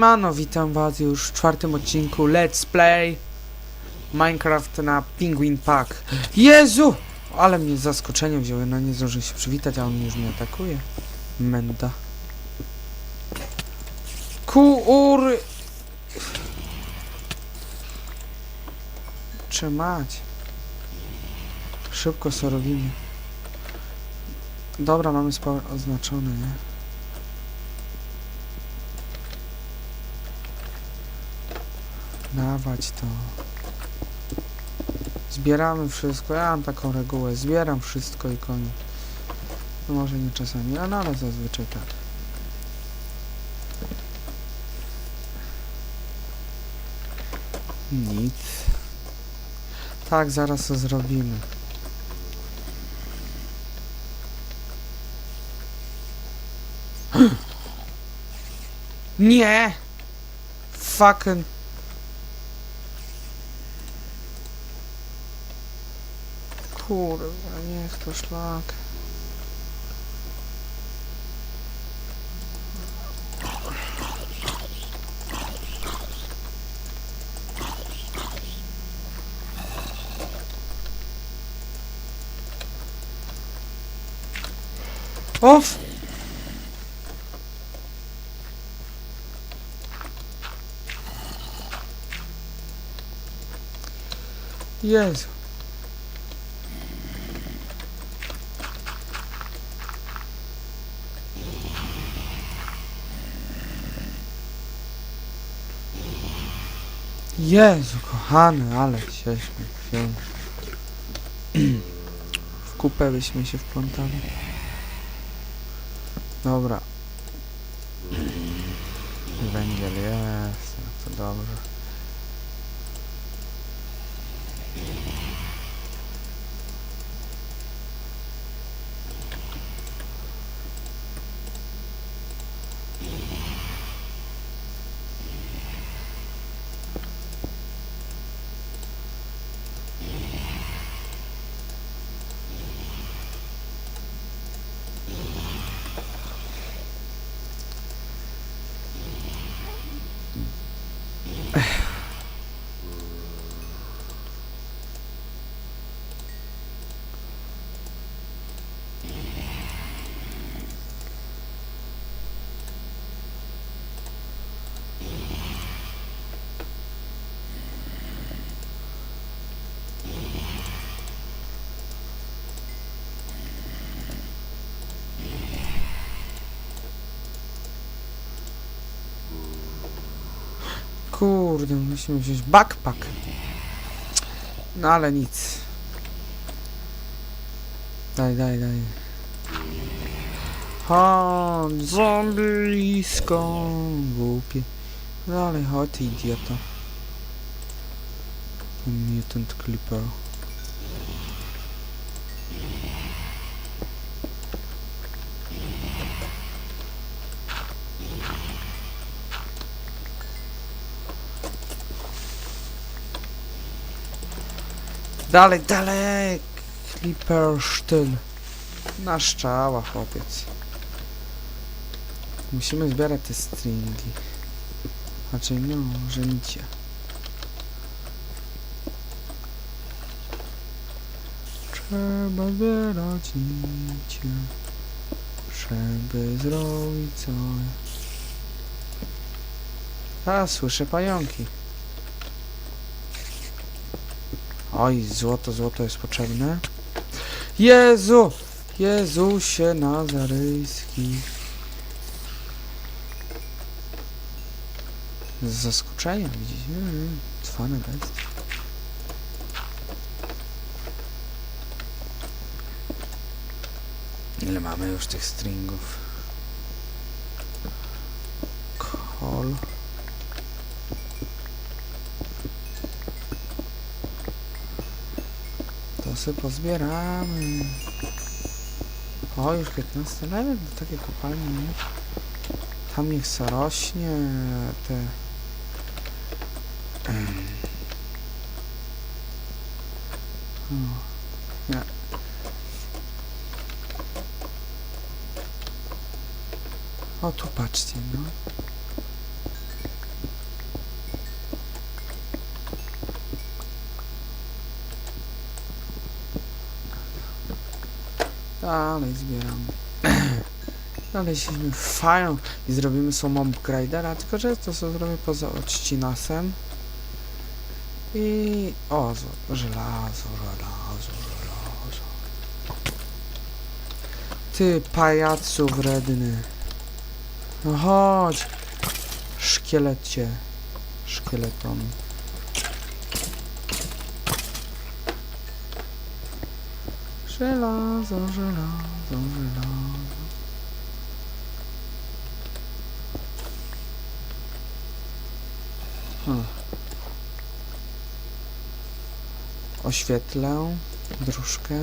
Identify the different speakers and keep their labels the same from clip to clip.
Speaker 1: Siemano, witam was już w czwartym odcinku Let's Play Minecraft na Penguin Park. Jezu! Ale mnie z zaskoczenia wzięły, no nie zdążę się przywitać, a on już mnie atakuje. Menda. Kury! Trzymać. Szybko co robimy. Dobra, mamy spał oznaczone, nie? Dawać to. Zbieramy wszystko. Ja mam taką regułę. Zbieram wszystko i koniec. No może nie czasami, a nawet zazwyczaj tak. Nic. Tak, zaraz to zrobimy. Nie! Fucking Kurwa, niech to szlak. Off! Jezu. Jezu, kochany, ale śmieję. W kupę byśmy się wplątali. Dobra. Węgiel jest, no to dobrze. Kurde, musimy wziąć backpack. No ale nic. Daj, daj, daj. Chodź, zombisko, głupie. Dalej, chodź, ty idiota. Mutant Clipper. Dalej, dalej! Clipper sztyl. Na szczała, chłopiec. Musimy zbierać te stringi. Znaczy, no, żenicie. Trzeba zbierać nicie, żeby zrobić coś. A, słyszę pająki. Oj, złoto, złoto jest potrzebne. Jezu! Jezusie Nazaryjski. Z zaskoczenia, widzicie? Mm, Cwane bestie. Ile mamy już tych stringów? Kol. Sobie pozbieramy. O, już 15 level do takiej kopalni, nie? Tam niech se rośnie te... O, nie. O, tu patrzcie, no. Dalej zbieramy. Jesteśmy fajną i zrobimy sobie mob gradera, tylko że to sobie zrobię poza odcinasem. I... O, żelazo, żelazo, żelazo. Ty, pajacu wredny. No chodź. Szkielecie. Szkieleton. Żelazo, żelazo, żelazo. Hmm. Oświetlę dróżkę.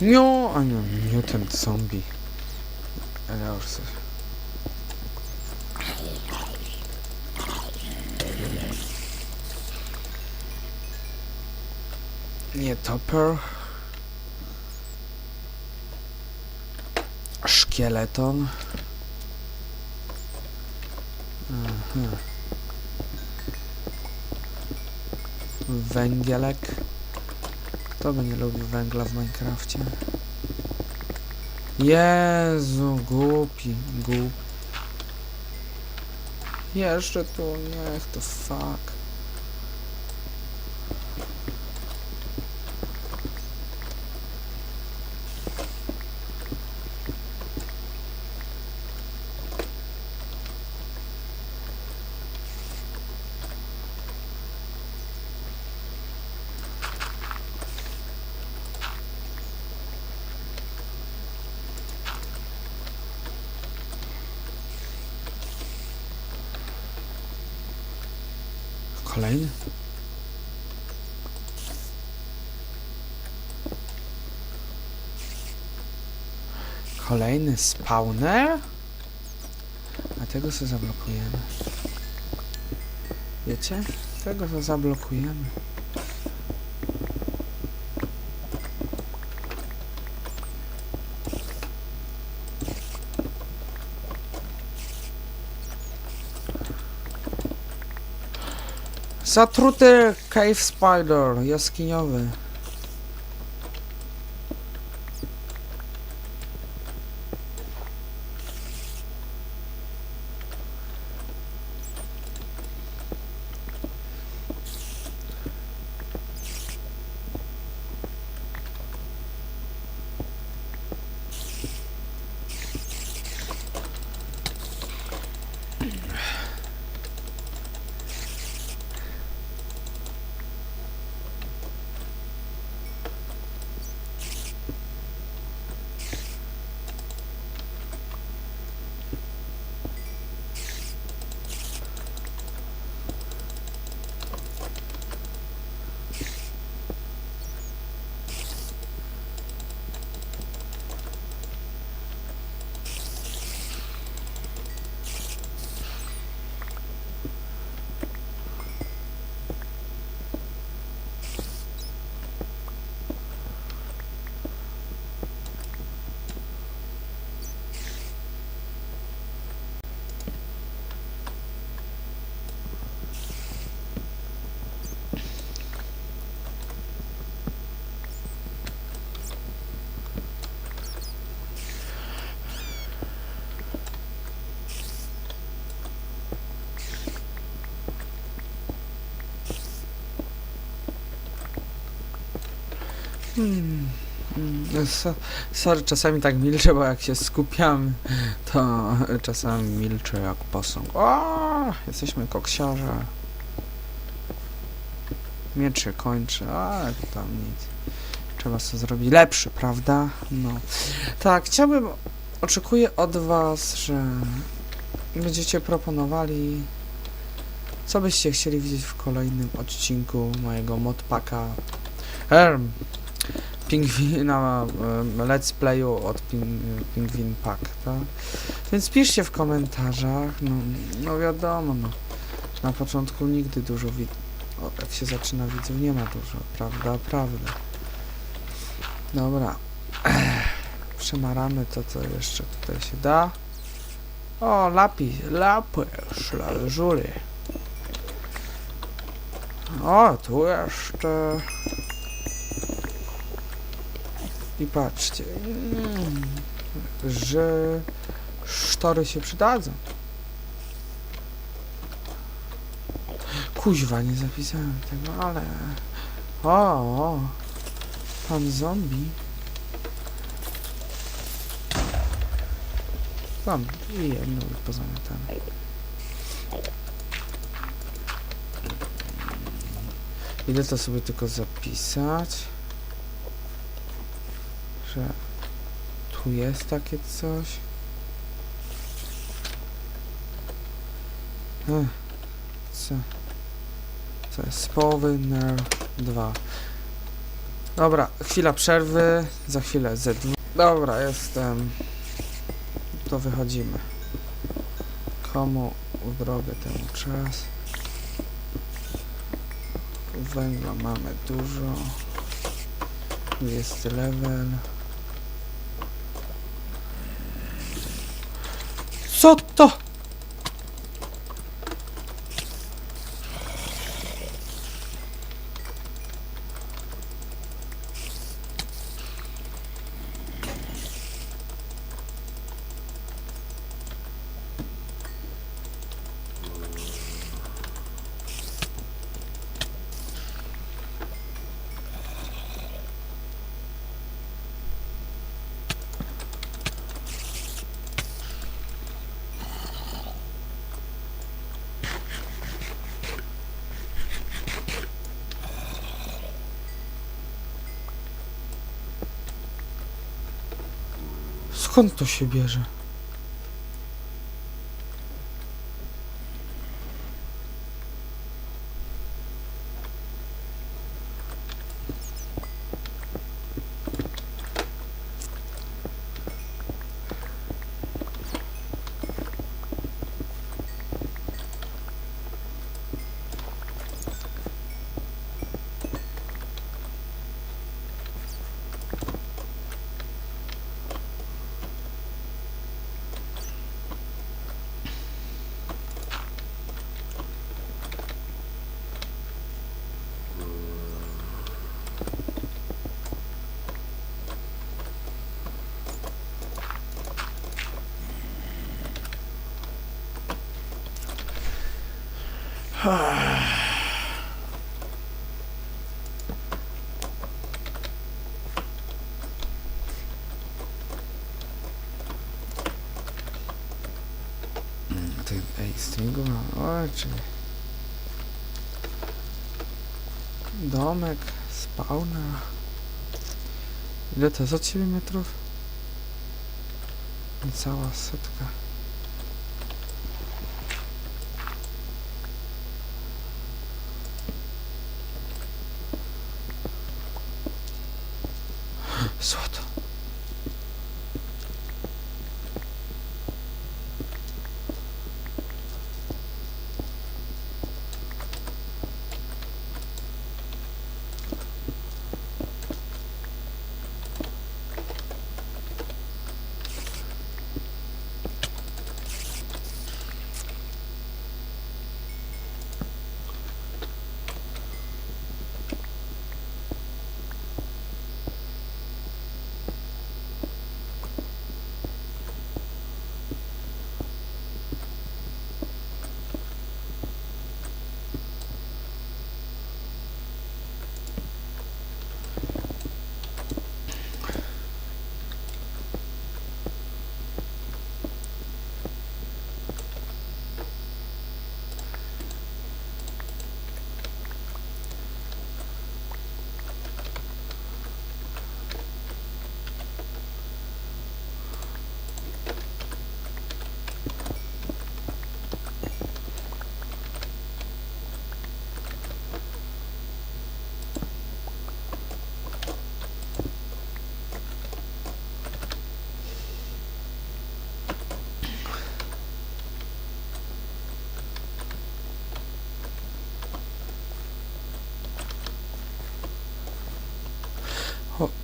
Speaker 1: Nie, a nie, nie ten zombie. Ale już sobie. Nie topper. Szkieleton. Aha. Węgielek. Kto by nie lubił węgla w Minecrafcie? Jezu, głupi, głupi. Jeszcze tu, niech to fuck. Kolejny? Kolejny spawner? A tego sobie zablokujemy. Wiecie? Tego sobie zablokujemy. Zatruty Cave Spider, jaskiniowy. Hmm. Hmm. So, sorry, czasami tak milczę, bo jak się skupiam, to czasami milczę jak posąg. O, jesteśmy koksiarze. Miecz się kończy, ale tam nic. Trzeba sobie zrobić lepszy, prawda? No. Tak, chciałbym, oczekuję od was, że będziecie proponowali, co byście chcieli widzieć w kolejnym odcinku mojego modpaka. Erm, pingwina let's playu od ping, Pingwin Pack, tak? Więc piszcie w komentarzach, no, no wiadomo, no. Na początku nigdy dużo wid... O, jak się zaczyna widzów, nie ma dużo, prawda, prawda. Dobra. Przemaramy to, co jeszcze tutaj się da. O, lapis, lapis, lazuli. O, tu jeszcze... I patrzcie, że sztory się przydadzą. Kuźwa, nie zapisałem tego, ale... O, o, pan zombie. Tam, i jedno pozamiatane. Idę to sobie tylko zapisać, tu jest takie coś. Ech, co? Co jest? Połowy na 2. Dobra, chwila przerwy, za chwilę Z2. Dobra, jestem. To wychodzimy. Komu drogę temu czas? Węgla mamy dużo. Jest level. Co to? Skąd to się bierze? Ty, ej, stringu mam. O, czy... Domek, spawna. Ile to jest od ciebie metrów? Cała setka. Złoto.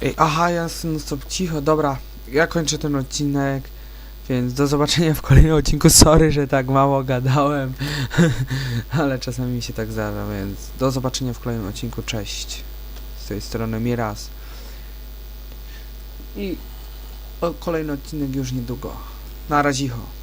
Speaker 1: Ej, aha, ja no stop cicho, dobra. Ja kończę ten odcinek. Więc do zobaczenia w kolejnym odcinku. Sorry, że tak mało gadałem, ale czasami mi się tak zdarza, więc do zobaczenia w kolejnym odcinku. Cześć. Z tej strony Miraz. I o, kolejny odcinek już niedługo. Na razicho.